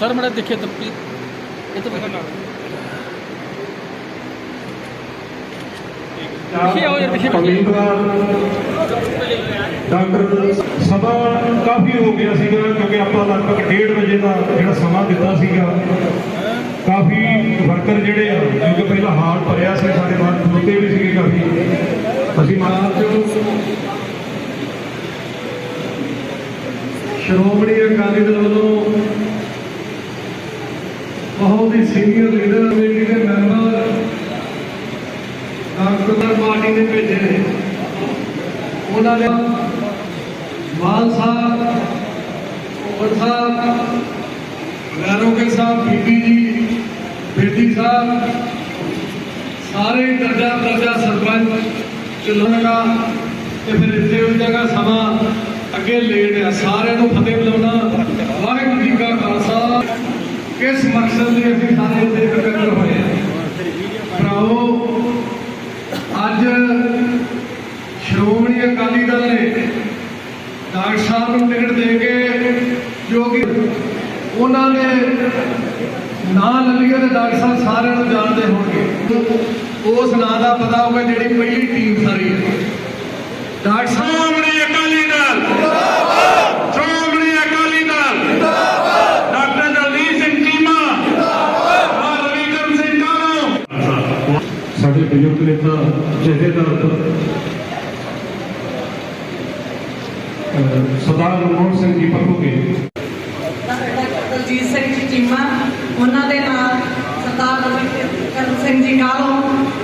Sir ਮੜਾ ਦੇਖੇ ਤਾਂ ਇਹ ਤਾਂ ਪਿੱਛੇ ਆਓ ਯਾਰ, ਪਿੱਛੇ ਉਮੀਦਵਾਰ ਡਾਕਟਰ ਸਭਾ ਕਾਫੀ ਹੋ ਗਿਆ ਸੀਗਾ ਕਿਉਂਕਿ ਆਪਾਂ ਲਗਭਗ 1:30 ਵਜੇ ਦਾ ਜਿਹੜਾ ਸਮਾਂ ਦਿੱਤਾ ਸੀਗਾ। ਕਾਫੀ ਵਰਕਰ ਜਿਹੜੇ ਆ ਕਿਉਂਕਿ ਪਹਿਲਾਂ ਹਾਲ ਭਰਿਆ ਸੀ ਸਾਡੇ ਬਾਹਰ ਖਲੋਤੇ ਵੀ ਸੀਗੇ ਕਾਫੀ। ਅਸੀਂ ਮਾਰਚ ਸ਼੍ਰੋਮਣੀ ਅਕਾਲੀ ਦਲ ਵੱਲੋਂ ਸੀਨੀਅਰ ਲੀਡਰ ਕਮੇਟੀ ਦੇ ਮੈਂਬਰ ਡਾਕਟਰ ਪਾਰਟੀ ਦੇ ਭੇਜੇ ਨੇ, ਉਹਨਾਂ ਨੇ ਮਾਨ ਸਾਹਿਬ ਉਮਰ ਸਾਹਿਬ ਨਰੋਕੇ ਸਾਹਿਬ ਬੀਬੀ ਜੀ, ਬੇਦੀ ਸਾਹਿਬ, ਸਾਰੇ ਦਰਜਾ ਦਰਜਾ ਸਰਪੰਚ ਚੁਣਨਗਾ ਤੇ ਫਿਰ ਇੱਥੇ ਉਸ ਜਗ੍ਹਾ ਸਮਾਂ ਅੱਗੇ ਲੇਟ ਆ। ਸਾਰਿਆਂ ਨੂੰ ਫਤਿਹ ਬੁਲਾਉਣਾ ਵਾਹਿਗੁਰੂ ਜੀ ਕਾ ਖਾਲਸਾ। ਕਿਸ ਮਕਸਦ ਲਈ ਅਸੀਂ ਸਾਰੇ ਇੱਥੇ ਇਕੱਤਰ ਹੋਏ ਹਾਂ? ਭਰਾਵੋ, ਅੱਜ ਸ਼੍ਰੋਮਣੀ ਅਕਾਲੀ ਦਲ ਨੇ ਡਾਕਟਰ ਸਾਹਿਬ ਨੂੰ ਟਿਕਟ ਦੇ ਕੇ, ਜੋ ਕਿ ਉਹਨਾਂ ਨੇ ਨਾਂ ਲੱਲੀਏ ਤੇ ਡਾਕਟਰ ਸਾਹਿਬ ਸਾਰਿਆਂ ਨੂੰ ਜਾਣਦੇ ਹੋਣਗੇ। ਉਸ ਨਾਂ ਦਾ ਪਤਾ ਹੋਵੇ ਜਿਹੜੀ ਪਹਿਲੀ ਟੀਮ ਸਾਰੀ ਹੈ। ਡਾਕਟਰ ਸਾਹਿਬ ਸ਼੍ਰੋਮਣੀ ਅਕਾਲੀ ਦਲ ਜਿੰਦਾਬਾਦ ਸ਼੍ਰੋਮਣੀ ਅਕਾਲੀ ਦਲ ਜਿੰਦਾਬਾਦ ਡਾਕਟਰ ਦਲਜੀਤ ਸਿੰਘ ਚੀਮਾ ਜਿੰਦਾਬਾਦ ਰਵੀਕਰਨ ਸਿੰਘ ਕਾਲੋ ਸਾਡੇ ਨੇਤਾ ਜਥੇਦਾਰ ਸਰਦਾਰ ਮਨਮੋਹਨ ਸਿੰਘ ਜੀ ਪੱਪੂਗੇ ਦਲਜੀਤ ਸਿੰਘ ਜੀ ਚੀਮਾ, ਉਹਨਾਂ ਦੇ ਨਾਲ ਸਰਦਾਰ ਕਰਨ ਸਿੰਘ ਜੀ ਕਾਲੋਂ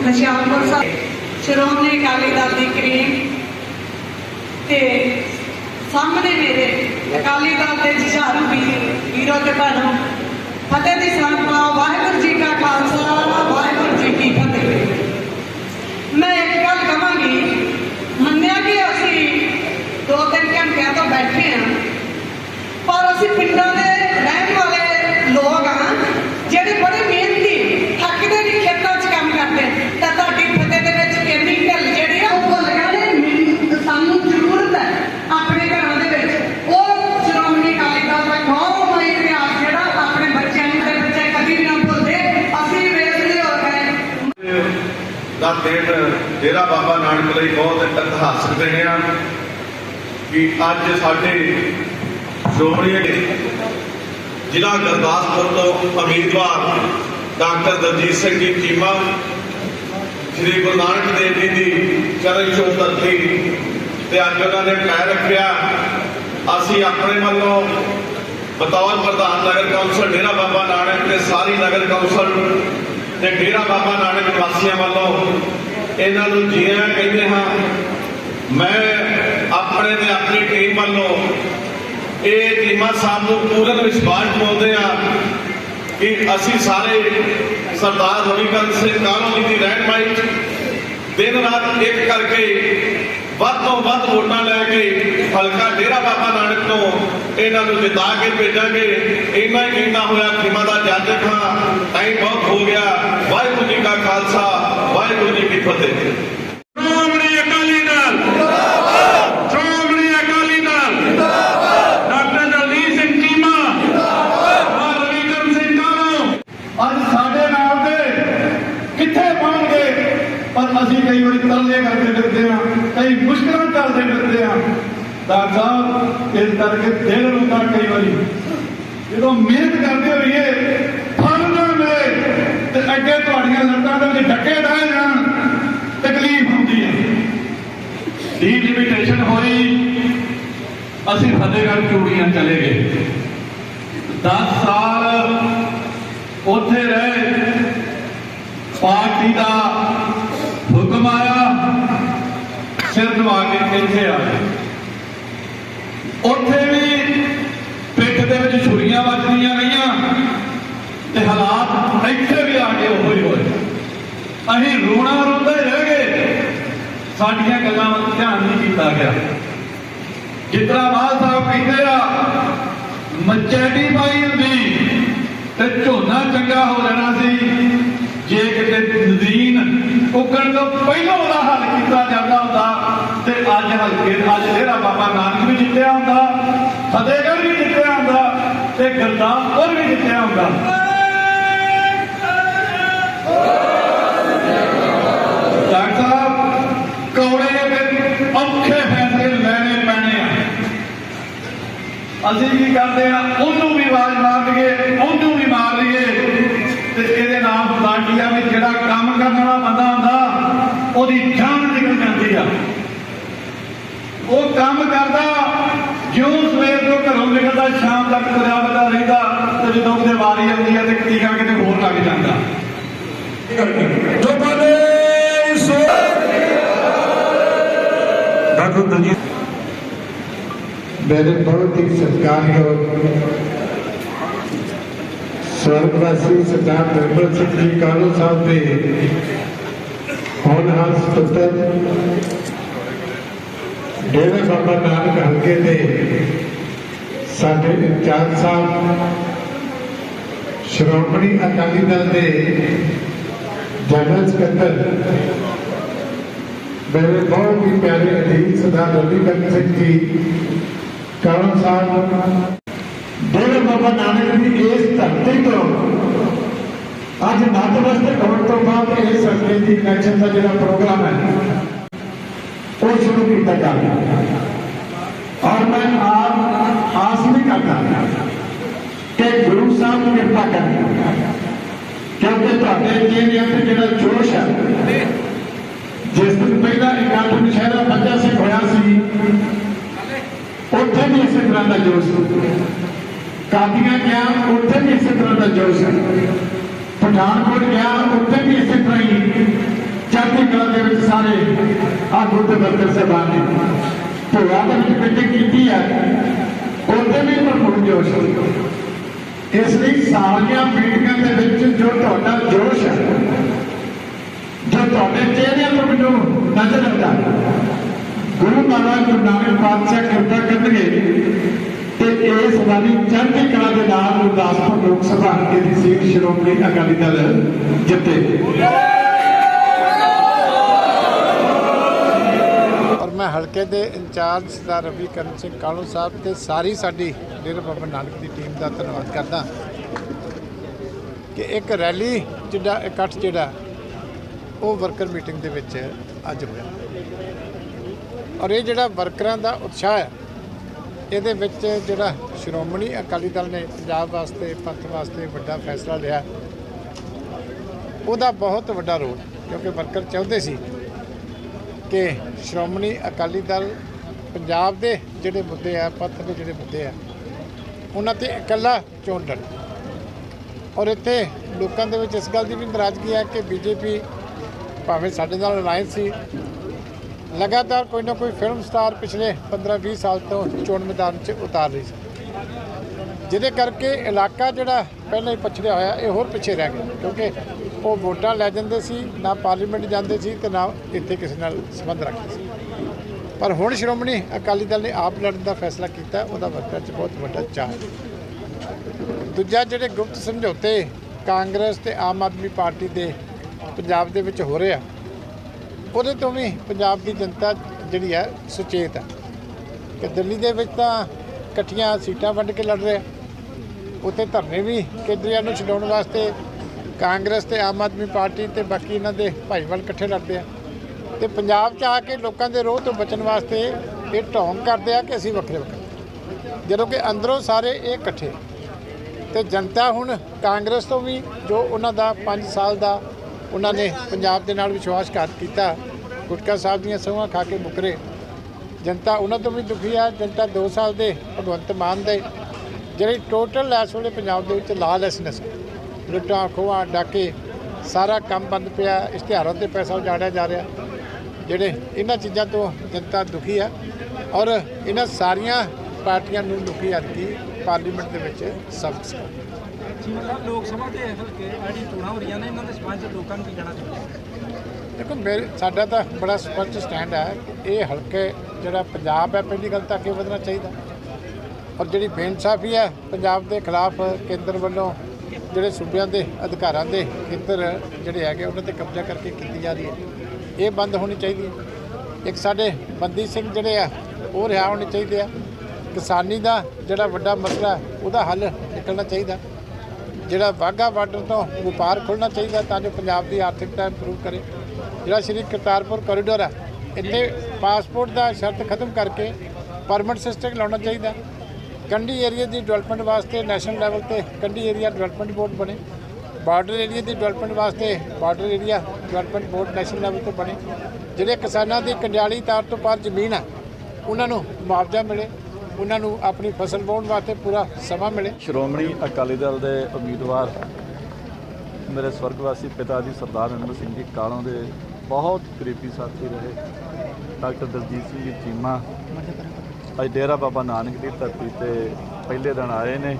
ਖੁਸ਼ਿਆਰਪੁਰ ਸਾਹਿਬ, ਸ਼੍ਰੋਮਣੀ ਅਕਾਲੀ ਦਲ ਦੀ ਕਰੀਮ ਤੇ ਸਾਹਮਣੇ ਮੇਰੇ ਅਕਾਲੀ ਦਲ ਦੇ ਜੁਝਾਰੂ ਵੀਰੋ ਤੇ ਭੈਣੋ, ਫਤਿਹ ਦੀ ਸਾਂਝ ਪਾਓ, ਵਾਹਿਗੁਰੂ ਜੀ ਕਾ ਖਾਲਸਾ। ਫਤਿਹ ਮੈਂ ਇੱਕ ਗੱਲ ਕਹਾਂਗੀ ਮੰਨਿਆ ਕਿ ਅਸੀਂ ਦੋ ਤਿੰਨ ਘੰਟਿਆਂ ਤੋਂ ਬੈਠੇ ਹਾਂ ਪਰ ਅਸੀਂ ਪਿੰਡਾਂ ਦੇ ਰਹਿਣ ਵਾਲੇ ਲੋਕ ਆ ਜਿਹੜੇ ਬੜੇ ਮਿਹਨਤੀ ਥੱਕਦੇ ਨਹੀਂ ਖੇਤਾਂ 'ਚ ਕੰਮ ਕਰਦੇ ਤਾਂ ਤੁਹਾਡੀ ਫਤਿਹ ਦੇ ਵਿੱਚ ਕਿੰਨੀ ਢਿੱਲ ਜਿਹੜੀ ਆ ਉਹ ਭੁੱਲ ਗਏ ਨੇ ਸਾਨੂੰ ਜ਼ਰੂਰਤ ਹੈ ਆਪਣੇ ਘਰਾਂ ਦੇ ਵਿੱਚ ਉਹ ਸ਼੍ਰੋਮਣੀ ਅਕਾਲੀ ਦਲ ਦਾ ਗੌਰਵਮਈ ਇਤਿਹਾਸ ਜਿਹੜਾ ਆਪਣੇ ਬੱਚਿਆਂ ਨੂੰ ਤੇ ਬੱਚੇ ਕਦੀ ਵੀ ਨਾ ਭੁੱਲਦੇ ਅਸੀਂ ਵੇਖਦੇ ਹੋ ਗਏ ਦਾ ਦਿਨ ਡੇਰਾ ਬਾਬਾ ਨਾਨਕ ਲਈ ਬਹੁਤ ਇਤਿਹਾਸਕ ਦਿਨ ਆ ਕਿ ਅੱਜ ਸਾਡੇ ਸ਼੍ਰੋਮਣੀ ਜ਼ਿਲ੍ਹਾ ਗੁਰਦਾਸਪੁਰ ਤੋਂ ਉਮੀਦਵਾਰ ਡਾਕਟਰ ਦਲਜੀਤ ਸਿੰਘ ਜੀ ਚੀਮਾ, ਸ੍ਰੀ ਗੁਰੂ ਨਾਨਕ ਦੇਵ ਜੀ ਦੀ ਚਰਨ ਛੋਹ ਧਰਤੀ ਤੇ ਅੱਜ ਉਹਨਾਂ ਨੇ ਪੈਰ ਰੱਖਿਆ। ਅਸੀਂ ਆਪਣੇ ਵੱਲੋਂ ਬਤੌਰ ਪ੍ਰਧਾਨ ਨਗਰ ਕੌਂਸਲ, ਡੇਰਾ ਬਾਬਾ ਨਾਨਕ ਤੇ ਸਾਰੀ ਨਗਰ ਕੌਂਸਲ ਤੇ ਡੇਰਾ ਬਾਬਾ ਨਾਨਕ ਵਾਸੀਆਂ ਵੱਲੋਂ ਇਹਨਾਂ ਨੂੰ ਜੀਆਂ ਆਇਆਂ ਕਹਿੰਦੇ ਹਾਂ। ਮੈਂ ਆਪਣੇ ਤੇ ਆਪਣੀ ਟੀਮ ਵੱਲੋਂ ਇਹ ਟੀਮਾਂ ਸਾਹਿਬ ਨੂੰ ਪੂਰਨ ਵਿਸ਼ਵਾਸ ਦਿਵਾਉਂਦੇ ਆ ਕਿ ਅਸੀਂ ਸਾਰੇ ਸਰਦਾਰ ਰਵੀਕਰਨ ਸਿੰਘ ਕਾਲੋਂ ਜੀ ਦੀ ਰਹਿਨਮਾਈ 'ਚ ਦਿਨ ਰਾਤ ਇੱਕ ਕਰਕੇ ਵੱਧ ਤੋਂ ਵੱਧ ਵੋਟਾਂ ਲੈ ਕੇ ਹਲਕਾ ਡੇਰਾ ਬਾਬਾ ਨਾਨਕ ਤੋਂ ਇਹਨਾਂ ਨੂੰ ਜਿਤਾ ਕੇ ਭੇਜਾਂਗੇ। ਇੰਨਾ ਹੀ ਕਹਿੰਦਾ ਹੋਇਆ ਖਿਮਾ ਦਾ ਜੱਜ ਖਾਂ ਟਾਈਮ ਬਹੁਤ ਹੋ ਗਿਆ। ਵਾਹਿਗੁਰੂ ਜੀ ਕਾ ਖਾਲਸਾ, ਵਾਹਿਗੁਰੂ ਜੀ ਕੀ ਫਤਿਹ ਸ਼੍ਰੋਮਣੀ ਅਕਾਲੀ ਦਲ ਜਿੰਦਾਬਾਦ ਸ਼੍ਰੋਮਣੀ ਅਕਾਲੀ ਦਲ ਜਿੰਦਾਬਾਦ ਡਾਕਟਰ ਦਲਜੀਤ ਸਿੰਘ ਚੀਮਾ ਜਿੰਦਾਬਾਦ ਰਵੀਕਰਨ ਸਿੰਘ ਕਾਲੋ ਅੱਜ ਸਾਡੇ ਨਾਲ ਦੇ ਕਿੱਥੇ ਪਹੁੰਚਗੇ ਪਰ ਅਸੀਂ ਕਈ ਵਾਰੀ ਤਰਲੇ ਕਰਦੇ ਫਿਰਦੇ ਹਾਂ, ਕਈ ਮੁਸ਼ਕਲਾਂ ਚੱਲਦੇ ਫਿਰਦੇ ਹਾਂ। ਡਾਕਟਰ ਸਾਹਿਬ, ਇਸ ਕਰਕੇ ਦਿਲ ਰੁਕਦਾ ਕਈ ਵਾਰੀ ਜਦੋਂ ਮਿਹਨਤ ਕਰਦੇ ਹੋਈਏ, ਫਲ ਨਾ ਮਿਲੇ ਤੇ ਅੱਗੇ ਤੁਹਾਡੀਆਂ ਲੱਤਾਂ ਦੇ ਵਿੱਚ ਡੱਕੇ ਰਹਿ ਜਾਣ, ਤਕਲੀਫ ਹੁੰਦੀ ਹੈ। ਡੀਲਿਮਿਟੇਸ਼ਨ ਹੋਈ, ਅਸੀਂ ਫਤਿਹਗੜ੍ਹ ਚੂੜੀਆਂ ਚਲੇ ਗਏ। 10 ਸਾਲ ਉੱਥੇ ਰਹੇ, ਪਾਰਟੀ ਦਾ ਹੁਕਮ ਸਿਰ ਦਵਾ ਕੇ ਇੱਥੇ ਆ ਗਏ ਉੱਥੇ ਵੀ ਪਿੱਠ ਦੇ ਵਿੱਚ ਛੁਰੀਆਂ ਵੱਜਦੀਆਂ ਗਈਆਂ ਤੇ ਹਾਲਾਤ ਇੱਥੇ ਵੀ ਆ ਕੇ ਉਹੋ ਹੋਏ। ਅਸੀਂ ਰੋਣਾ ਰੋਂਦੇ ਰਹਿ ਗਏ। ਸਾਡੀਆਂ ਗੱਲਾਂ ਵੱਲ ਧਿਆਨ ਨਹੀਂ ਕੀਤਾ ਗਿਆ। ਜਿਤਨਾ ਬਾਦ ਸਾਹਿਬ ਕਹਿੰਦੇ ਆ, ਮਚੈਟੀ ਪਾਈ ਹੁੰਦੀ ਤੇ ਝੋਨਾ ਚੰਗਾ ਹੋ ਜਾਣਾ ਸੀ। ਜੇ ਕਿਤੇ ਨਦੀਨ ਉੱਗਣ ਤੋਂ ਪਹਿਲਾਂ ਉਹਦਾ ਹੱਲ ਕੀਤਾ ਜਾਂਦਾ ਹੁੰਦਾ ਤੇ ਅੱਜ ਹਲਕੇ ਅੱਜ ਡੇਰਾ ਬਾਬਾ ਨਾਨਕ ਵੀ ਜਿੱਤਿਆ ਹੁੰਦਾ, ਫਤਿਹਗੜ੍ਹ ਵੀ ਜਿੱਤਿਆ ਹੁੰਦਾ ਤੇ ਗੁਰਦਾਸਪੁਰ ਵੀ ਜਿੱਤਿਆ ਹੁੰਦਾ। ਡਾਕਟਰ ਸਾਹਿਬ, ਕੌੜੇ ਦੇ ਔਖੇ ਫੈਸਲੇ ਲੈਣੇ ਪੈਣੇ ਆ। ਅਸੀਂ ਕੀ ਕਰਦੇ ਆ, ਉਹਨੂੰ ਮੇਰੇ ਬਹੁਤ ਹੀ ਸਤਿਕਾਰ ਸਰਵਵਾਸੀ ਸਰਦਾਰ ਨਿਰਮਲ ਸਿੰਘ ਜੀ ਕਾਲੋ ਸਾਹਿਬ ਦੇ ਹੁਣ ਹਸਪਤਾਲ ਡੇਰੇ ਬਾਬਾ ਨਾਨਕ ਹਲਕੇ ਦੇ ਸਾਡੇ ਇੰਚਾਰਜ ਸਾਹਿਬ, ਸ਼੍ਰੋਮਣੀ ਅਕਾਲੀ ਦਲ ਦੇ ਜਨਰਲ ਸਕੱਤਰ, ਮੇਰੇ ਬਹੁਤ ਹੀ ਪਿਆਰੇ ਅਧੀਨ ਸਰਦਾਰ ਰਵੀ ਸਿੰਘ ਜੀ ਕਾਰਨ ਸਾਹਿਬ ਡੇਰਾ ਬਾਬਾ ਨਾਨਕ ਦੀ ਇਸ ਧਰਤੀ ਤੋਂ ਅੱਜ ਨਤਮਸਤਕ ਹੋਣ ਤੋਂ ਬਾਅਦ ਇਹ ਸੰਗਤ ਦੀ ਇਲੈਕਸ਼ਨ ਦਾ ਜਿਹੜਾ ਪ੍ਰੋਗਰਾਮ ਹੈ, ਉਹ ਸ਼ੁਰੂ ਕੀਤਾ ਜਾ ਰਿਹਾ ਔਰ ਮੈਂ ਆਪ ਆਸ ਵੀ ਕਰਦਾ ਕਿ ਗੁਰੂ ਸਾਹਿਬ ਕਿਰਪਾ ਕਰਨ ਕਿਉਂਕਿ ਤੁਹਾਡੇ ਚਿਹਰਿਆਂ ਤੇ ਜਿਹੜਾ ਜੋਸ਼ ਹੈ, ਜਿਸ ਦਿਨ ਪਹਿਲਾਂ ਇਕੱਠ ਨਸ਼ਹਿਰਾ ਬੱਚਾ ਸਿੰਘ ਹੋਇਆ ਸੀ ਵੀ ਇਸੇ ਤਰ੍ਹਾਂ ਦਾ ਜੋਸ਼ ਸੀ ਕਾਦੀਆਂ ਗਿਆ ਉੱਥੇ ਵੀ ਇਸੇ ਤਰ੍ਹਾਂ ਦਾ ਜੋਸ਼ ਹੈ ਪਠਾਨਕੋਟ ਗਿਆ ਉੱਥੇ ਵੀ ਇਸੇ ਤਰ੍ਹਾਂ ਹੀ ਚੜ੍ਹਦੀ ਕਲਾ ਦੇ ਵਿੱਚ ਸਾਰੇ ਆਗੂ ਤੇ ਵਰਕਰ ਸਾਹਿਬਾਨ ਨੇ ਭੋਲਾ ਦੇ ਵਿੱਚ ਮੀਟਿੰਗ ਕੀਤੀ ਹੈ ਉੱਥੇ ਵੀ ਭਰਪੂਰ ਜੋਸ਼ ਸੀ ਇਸ ਲਈ ਸਾਰੀਆਂ ਮੀਟਿੰਗਾਂ ਦੇ ਵਿੱਚ ਜੋ ਤੁਹਾਡਾ ਜੋਸ਼ ਹੈ ਜੋ ਤੁਹਾਡੇ ਚਿਹਰਿਆਂ ਤੋਂ ਮੈਨੂੰ ਨਜ਼ਰ ਆਉਂਦਾ ਗੁਰੂ ਮਹਾਰਾਜ ਗੁਰੂ ਨਾਨਕ ਪਾਤਸ਼ਾਹ ਕਿਰਪਾ ਕਰਨਗੇ ਤੇ ਇਸ ਵਾਰੀ ਚੜ੍ਹਦੀ ਕਲਾ ਦੇ ਨਾਲ ਗੁਰਦਾਸਪੁਰ ਲੋਕ ਸਭਾ ਹਲਕੇ ਦੀ ਸੀਟ ਸ਼੍ਰੋਮਣੀ ਅਕਾਲੀ ਦਲ ਜਿੱਤੇ। ਔਰ ਮੈਂ ਹਲਕੇ ਦੇ ਇੰਚਾਰਜ ਸਰਦਾਰ ਰਵੀ ਕਰਨ ਸਿੰਘ ਕਾਲੂ ਸਾਹਿਬ ਤੇ ਸਾਰੀ ਸਾਡੀ ਡੇਰਾ ਬਾਬਾ ਨਾਨਕ ਦੀ ਟੀਮ ਦਾ ਧੰਨਵਾਦ ਕਰਦਾ ਕਿ ਇੱਕ ਰੈਲੀ ਜਿਹੜਾ ਇਕੱਠ ਜਿਹੜਾ ਉਹ ਵਰਕਰ ਮੀਟਿੰਗ ਦੇ ਵਿੱਚ ਅੱਜ ਹੋਇਆ। ਔਰ ਇਹ ਜਿਹੜਾ ਵਰਕਰਾਂ ਦਾ ਉਤਸ਼ਾਹ ਹੈ, ਇਹਦੇ ਵਿੱਚ ਜਿਹੜਾ ਸ਼੍ਰੋਮਣੀ ਅਕਾਲੀ ਦਲ ਨੇ ਪੰਜਾਬ ਵਾਸਤੇ, ਪੰਥ ਵਾਸਤੇ ਵੱਡਾ ਫੈਸਲਾ ਲਿਆ। ਉਹਦਾ ਬਹੁਤ ਵੱਡਾ ਰੋਲ, ਕਿਉਂਕਿ ਵਰਕਰ ਚਾਹੁੰਦੇ ਸੀ ਕਿ ਸ਼੍ਰੋਮਣੀ ਅਕਾਲੀ ਦਲ ਪੰਜਾਬ ਦੇ ਜਿਹੜੇ ਮੁੱਦੇ ਆ, ਪੰਥ ਦੇ ਜਿਹੜੇ ਮੁੱਦੇ ਆ, ਉਹਨਾਂ ਤੇ ਇਕੱਲਾ ਚੋਣ ਲੜੇ ਔਰ ਇੱਥੇ ਲੋਕਾਂ ਦੇ ਵਿੱਚ ਇਸ ਗੱਲ ਦੀ ਵੀ ਨਾਰਾਜ਼ਗੀ ਹੈ ਕਿ ਬੀਜੇਪੀ ਭਾਵੇਂ ਸਾਡੇ ਨਾਲ ਅਲਾਈਅੰਸ ਸੀ ਲਗਾਤਾਰ ਕੋਈ ਨਾ ਕੋਈ ਫਿਲਮ ਸਟਾਰ ਪਿਛਲੇ 15-20 ਸਾਲ ਤੋਂ ਚੋਣ ਮੈਦਾਨ 'ਚ ਉਤਾਰ ਰਹੀ ਸੀ। ਜਿਹਦੇ ਕਰਕੇ ਇਲਾਕਾ ਜਿਹੜਾ ਪਹਿਲਾਂ ਹੀ ਪਛੜਿਆ ਹੋਇਆ, ਇਹ ਹੋਰ ਪਿੱਛੇ ਰਹਿ ਗਿਆ ਕਿਉਂਕਿ ਉਹ ਵੋਟਾਂ ਲੈ ਜਾਂਦੇ ਸੀ, ਨਾ ਪਾਰਲੀਮੈਂਟ ਜਾਂਦੇ ਸੀ ਤੇ ਨਾ ਇੱਥੇ ਕਿਸੇ ਨਾਲ ਸੰਬੰਧ ਰੱਖਦੇ ਸੀ। ਪਰ ਹੁਣ ਸ਼੍ਰੋਮਣੀ ਅਕਾਲੀ ਦਲ ਨੇ ਆਪ ਲੜਨ ਦਾ ਫੈਸਲਾ ਕੀਤਾ, ਉਹਦਾ ਵਰਕਰ 'ਚ ਬਹੁਤ ਵੱਡਾ ਚਾਅ ਦੂਜਾ ਜਿਹੜੇ ਗੁਪਤ ਸਮਝੌਤੇ ਕਾਂਗਰਸ ਤੇ ਆਮ ਆਦਮੀ ਪਾਰਟੀ ਦੇ ਪੰਜਾਬ ਦੇ ਵਿੱਚ ਹੋ ਰਿਹਾ ਉਹਦੇ ਤੋਂ ਵੀ ਪੰਜਾਬ ਦੀ ਜਨਤਾ ਜਿਹੜੀ ਹੈ ਸੁਚੇਤ ਹੈ ਕਿ ਦਿੱਲੀ ਦੇ ਵਿੱਚ ਤਾਂ ਇਕੱਠੀਆਂ ਸੀਟਾਂ ਵੰਡ ਕੇ ਲੜ ਰਹੇ ਆ। ਉੱਥੇ ਧਰਨੇ ਵੀ ਕੇਜਰੀਵਾਲ ਨੂੰ ਛਡਾਉਣ ਵਾਸਤੇ ਕਾਂਗਰਸ ਤੇ ਆਮ ਆਦਮੀ ਪਾਰਟੀ ਤੇ ਬਾਕੀ ਇਹਨਾਂ ਦੇ ਭਾਈਵਾਲ ਇਕੱਠੇ ਲੜਦੇ ਆ। ਤੇ ਪੰਜਾਬ 'ਚ ਆ ਕੇ ਲੋਕਾਂ ਦੇ ਰੋਹ ਤੋਂ ਬਚਣ ਵਾਸਤੇ ਇਹ ਢੌਂਗ ਕਰਦੇ ਆ ਕਿ ਅਸੀਂ ਵੱਖਰੇ ਵੱਖਰੇ। ਜਦੋਂ ਕਿ ਅੰਦਰੋਂ ਸਾਰੇ ਇਹ ਇਕੱਠੇ। ਤੇ ਜਨਤਾ ਹੁਣ ਕਾਂਗਰਸ ਤੋਂ ਵੀ ਜੋ ਉਹਨਾਂ ਦਾ 5 ਸਾਲ ਦਾ ਉਹਨਾਂ ਨੇ ਪੰਜਾਬ ਦੇ ਨਾਲ ਵਿਸ਼ਵਾਸਘਾਤ ਕੀਤਾ। ਗੁਟਕਾ ਸਾਹਿਬ ਦੀਆਂ ਸਹੁੰਆਂ ਖਾ ਕੇ ਮੁਕਰੇ। ਜਨਤਾ ਉਹਨਾਂ ਤੋਂ ਵੀ ਦੁਖੀ ਆ, ਜਨਤਾ 2 ਸਾਲ ਦੇ ਭਗਵੰਤ ਮਾਨ ਦੇ। ਜਿਹੜੀ ਟੋਟਲ ਇਸ ਵੇਲੇ ਪੰਜਾਬ ਦੇ ਵਿੱਚ ਲਾਲੈਸਨੈਸ ਲੁੱਟਾਂ, ਖੋਹਾਂ, ਡਾਕੇ, ਸਾਰਾ ਕੰਮ ਬੰਦ ਪਿਆ, ਇਸ਼ਤਿਹਾਰਾਂ ਤੇ ਪੈਸਾ ਉਜਾੜਿਆ ਜਾ ਰਿਹਾ। ਜਿਹੜੇ ਇਹਨਾਂ ਚੀਜ਼ਾਂ ਤੋਂ ਜਨਤਾ ਦੁਖੀ ਆ ਔਰ ਇਹਨਾਂ ਸਾਰੀਆਂ ਪਾਰਟੀਆਂ ਨੂੰ ਦੁਖੀ ਅਰਕੀ ਪਾਰਲੀਮੈਂਟ ਦੇ ਵਿੱਚ ਸਬਕ ਸਿਖਾਉਣਾ। ਲੋਕ ਸਭਾ ਦੇ ਹਲਕੇ ਜਿਹੜੀ ਚੋਣਾਂ ਹੋ ਰਹੀਆਂ ਨੇ, ਇਹਨਾਂ ਦੇ ਸਬੰਧ ਲੋਕਾਂ ਨੂੰ ਕੀ ਕਹਿਣਾ ਚਾਹੁੰਦੇ ਦੇਖੋ, ਮੇਰੇ ਸਾਡਾ ਤਾਂ ਬੜਾ ਸਪਸ਼ਟ ਸਟੈਂਡ ਹੈ ਇਹ ਹਲਕੇ, ਜਿਹੜਾ ਪੰਜਾਬ ਹੈ, ਪਹਿਲੀ ਗੱਲ ਤਾਂ ਅੱਗੇ ਵਧਣਾ ਚਾਹੀਦਾ। ਔਰ ਜਿਹੜੀ ਬੇਇਨਸਾਫੀ ਹੈ, ਪੰਜਾਬ ਦੇ ਖਿਲਾਫ ਕੇਂਦਰ ਵੱਲੋਂ ਜਿਹੜੇ ਸੂਬਿਆਂ ਦੇ ਅਧਿਕਾਰਾਂ ਦੇ ਖੇਤਰ ਜਿਹੜੇ ਹੈਗੇ, ਉਹਨਾਂ ਤੇ ਕਬਜ਼ਾ ਕਰਕੇ ਕੀਤੀ ਜਾ ਰਹੀ ਹੈ। ਇਹ ਬੰਦ ਹੋਣੀ ਚਾਹੀਦੀ ਹੈ। ਇੱਕ ਸਾਡੇ ਬੰਦੀ ਸਿੰਘ ਜਿਹੜੇ ਆ, ਉਹ ਰਿਹਾ ਹੋਣੇ ਚਾਹੀਦੇ ਆ। ਕਿਸਾਨੀ ਦਾ ਜਿਹੜਾ ਵੱਡਾ ਮਸਲਾ, ਉਹਦਾ ਹੱਲ ਨਿਕਲਣਾ ਚਾਹੀਦਾ। ਜਿਹੜਾ ਵਾਹਗਾ ਬਾਰਡਰ ਤੋਂ ਵਪਾਰ ਖੁੱਲ੍ਹਣਾ ਚਾਹੀਦਾ ਤਾਂ ਜੋ ਪੰਜਾਬ ਦੀ ਆਰਥਿਕਤਾ ਇੰਪਰੂਵ ਕਰੇ। ਜਿਹੜਾ ਸ਼੍ਰੀ ਕਰਤਾਰਪੁਰ ਕੋਰੀਡੋਰ ਹੈ, ਇੱਥੇ ਪਾਸਪੋਰਟ ਦਾ ਸ਼ਰਤ ਖਤਮ ਕਰਕੇ ਪਰਮਿਟ ਸਿਸਟਮ ਲਾਉਣਾ ਚਾਹੀਦਾ। ਕੰਢੀ ਏਰੀਆ ਦੀ ਡਿਵੈਲਪਮੈਂਟ ਵਾਸਤੇ ਨੈਸ਼ਨਲ ਲੈਵਲ ਤੇ ਕੰਢੀ ਏਰੀਆ ਡਿਵੈਲਪਮੈਂਟ ਬੋਰਡ ਬਣੇ। ਬਾਰਡਰ ਏਰੀਆ ਦੀ ਡਿਵੈਲਪਮੈਂਟ ਵਾਸਤੇ border area development board national level ਤੇ ਬਣੇ। ਜਿਹੜੇ ਕਿਸਾਨਾਂ ਦੀ ਕੰਡਿਆਲੀ ਤਾਰ ਤੋਂ ਪਾਰ ਜ਼ਮੀਨ ਹੈ, ਉਹਨਾਂ ਨੂੰ ਮੁਆਵਜ਼ਾ ਮਿਲੇ। ਉਹਨਾਂ ਨੂੰ ਆਪਣੀ ਫਸਲ ਵਾਹੁਣ ਵਾਸਤੇ ਪੂਰਾ ਸਮਾਂ ਮਿਲੇ। ਸ਼੍ਰੋਮਣੀ ਅਕਾਲੀ ਦਲ ਦੇ ਉਮੀਦਵਾਰ ਮੇਰੇ ਸਵਰਗਵਾਸੀ ਪਿਤਾ ਜੀ ਸਰਦਾਰ ਅਨੰਦ ਸਿੰਘ ਜੀ ਕਾਲੋਂ ਦੇ ਬਹੁਤ ਕਰੀਬੀ ਸਾਥੀ ਰਹੇ। ਡਾਕਟਰ ਦਲਜੀਤ ਸਿੰਘ ਜੀ ਚੀਮਾ, ਅੱਜ ਡੇਰਾ ਬਾਬਾ ਨਾਨਕ ਦੀ ਧਰਤੀ ਤੇ ਪਹਿਲੇ ਦਿਨ ਆਏ ਨੇ।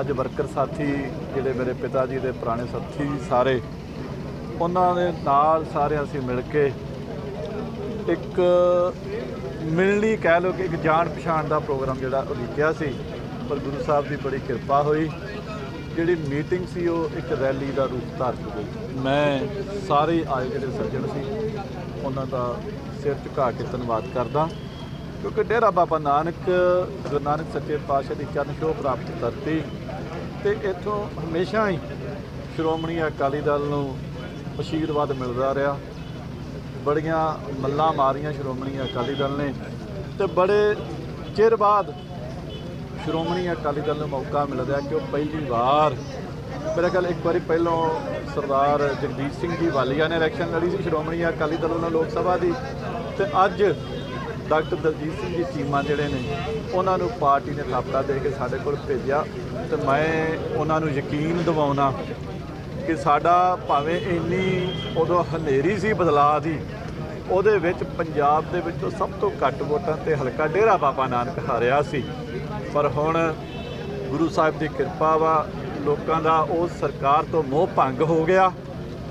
ਅੱਜ ਵਰਕਰ ਸਾਥੀ ਜਿਹੜੇ ਮੇਰੇ ਪਿਤਾ ਜੀ ਦੇ ਪੁਰਾਣੇ ਸਾਥੀ ਸਾਰੇ, ਉਹਨਾਂ ਦੇ ਨਾਲ ਸਾਰੇ ਅਸੀਂ ਮਿਲ ਕੇ ਇੱਕ ਮਿਲਣੀ ਕਹਿ ਲਓ ਕਿ ਇੱਕ ਜਾਣ ਪਛਾਣ ਦਾ ਪ੍ਰੋਗਰਾਮ ਜਿਹੜਾ ਉਲੀਕਿਆ ਸੀ, ਪਰ ਗੁਰੂ ਸਾਹਿਬ ਦੀ ਬੜੀ ਕਿਰਪਾ ਹੋਈ। ਜਿਹੜੀ ਮੀਟਿੰਗ ਸੀ, ਉਹ ਇੱਕ ਰੈਲੀ ਦਾ ਰੂਪ ਧਾਰ ਕੇ ਗਈ। ਮੈਂ ਸਾਰੇ ਆਏ ਜਿਹੜੇ ਸੱਜਣ ਸੀ, ਉਹਨਾਂ ਦਾ ਸਿਰ ਝੁਕਾ ਕੇ ਧੰਨਵਾਦ ਕਰਦਾ। ਕਿਉਂਕਿ ਡੇਰਾ ਬਾਬਾ ਨਾਨਕ, ਗੁਰੂ ਨਾਨਕ ਸੱਚੇ ਪਾਤਸ਼ਾਹ ਦੀ ਚਰਨ ਛੋਹ ਪ੍ਰਾਪਤ ਧਰਤੀ ਤੇ ਇੱਥੋਂ ਹਮੇਸ਼ਾ ਹੀ ਸ਼੍ਰੋਮਣੀ ਅਕਾਲੀ ਦਲ ਨੂੰ ਆਸ਼ੀਰਵਾਦ ਮਿਲਦਾ ਰਿਹਾ। ਬੜੀਆਂ ਮੱਲਾਂ ਮਾਰੀਆਂ ਸ਼੍ਰੋਮਣੀ ਅਕਾਲੀ ਦਲ ਨੇ ਤੇ ਬੜੇ ਚਿਰ ਬਾਅਦ ਸ਼੍ਰੋਮਣੀ ਅਕਾਲੀ ਦਲ ਨੂੰ ਮੌਕਾ ਮਿਲਦਾ ਕਿ ਉਹ ਪਹਿਲੀ ਵਾਰ, ਮੇਰੇ ਖਿਆਲ ਇੱਕ ਵਾਰੀ ਪਹਿਲਾਂ ਸਰਦਾਰ ਜਗਦੀਸ਼ ਸਿੰਘ ਜੀ ਵਾਲੀਆ ਨੇ ਇਲੈਕਸ਼ਨ ਲੜੀ ਸੀ ਸ਼੍ਰੋਮਣੀ ਅਕਾਲੀ ਦਲ ਵੱਲੋਂ ਲੋਕ ਸਭਾ ਦੀ ਤੇ ਅੱਜ ਡਾਕਟਰ ਦਲਜੀਤ ਸਿੰਘ ਜੀ ਚੀਮਾ ਜਿਹੜੇ ਨੇ, ਉਹਨਾਂ ਨੂੰ ਪਾਰਟੀ ਨੇ ਥਾਪੜਾ ਦੇ ਕੇ ਸਾਡੇ ਕੋਲ ਭੇਜਿਆ ਤੇ ਮੈਂ ਉਹਨਾਂ ਨੂੰ ਯਕੀਨ ਦਿਵਾਉਣਾ ਕਿ ਸਾਡਾ ਭਾਵੇਂ ਇੰਨੀ ਉਦੋਂ ਹਨੇਰੀ ਸੀ ਬਦਲਾਅ ਦੀ, ਉਹਦੇ ਵਿੱਚ ਪੰਜਾਬ ਦੇ ਵਿੱਚੋਂ ਸਭ ਤੋਂ ਘੱਟ ਵੋਟਾਂ ਤੇ ਹਲਕਾ ਡੇਰਾ ਬਾਬਾ ਨਾਨਕ ਹਾਰਿਆ ਸੀ। ਪਰ ਹੁਣ ਗੁਰੂ ਸਾਹਿਬ ਦੀ ਕਿਰਪਾ ਵਾ, ਲੋਕਾਂ ਦਾ ਉਹ ਸਰਕਾਰ ਤੋਂ ਮੋਹ ਭੰਗ ਹੋ ਗਿਆ,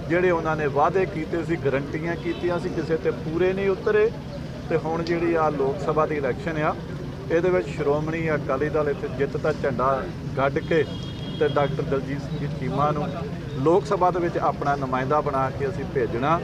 ਜਿਹੜੇ ਉਹਨਾਂ ਨੇ ਵਾਅਦੇ ਕੀਤੇ ਸੀ, ਗਰੰਟੀਆਂ ਕੀਤੀਆਂ ਸੀ, ਕਿਸੇ ਤੇ ਪੂਰੇ ਨਹੀਂ ਉਤਰੇ। ਤੇ ਹੁਣ ਜਿਹੜੀ ਆ ਲੋਕ ਸਭਾ ਦੀ ਇਲੈਕਸ਼ਨ ਆ, ਇਹਦੇ ਵਿੱਚ ਸ਼੍ਰੋਮਣੀ ਅਕਾਲੀ ਦਲ ਇੱਥੇ ਜਿੱਤ ਦਾ ਝੰਡਾ ਗੱਡ ਕੇ ਤੇ ਡਾਕਟਰ ਦਲਜੀਤ ਸਿੰਘ ਜੀ ਚੀਮਾ ਨੂੰ ਲੋਕ ਸਭਾ ਦੇ ਵਿੱਚ ਆਪਣਾ ਨੁਮਾਇੰਦਾ ਬਣਾ ਕੇ ਅਸੀਂ ਭੇਜਣਾ।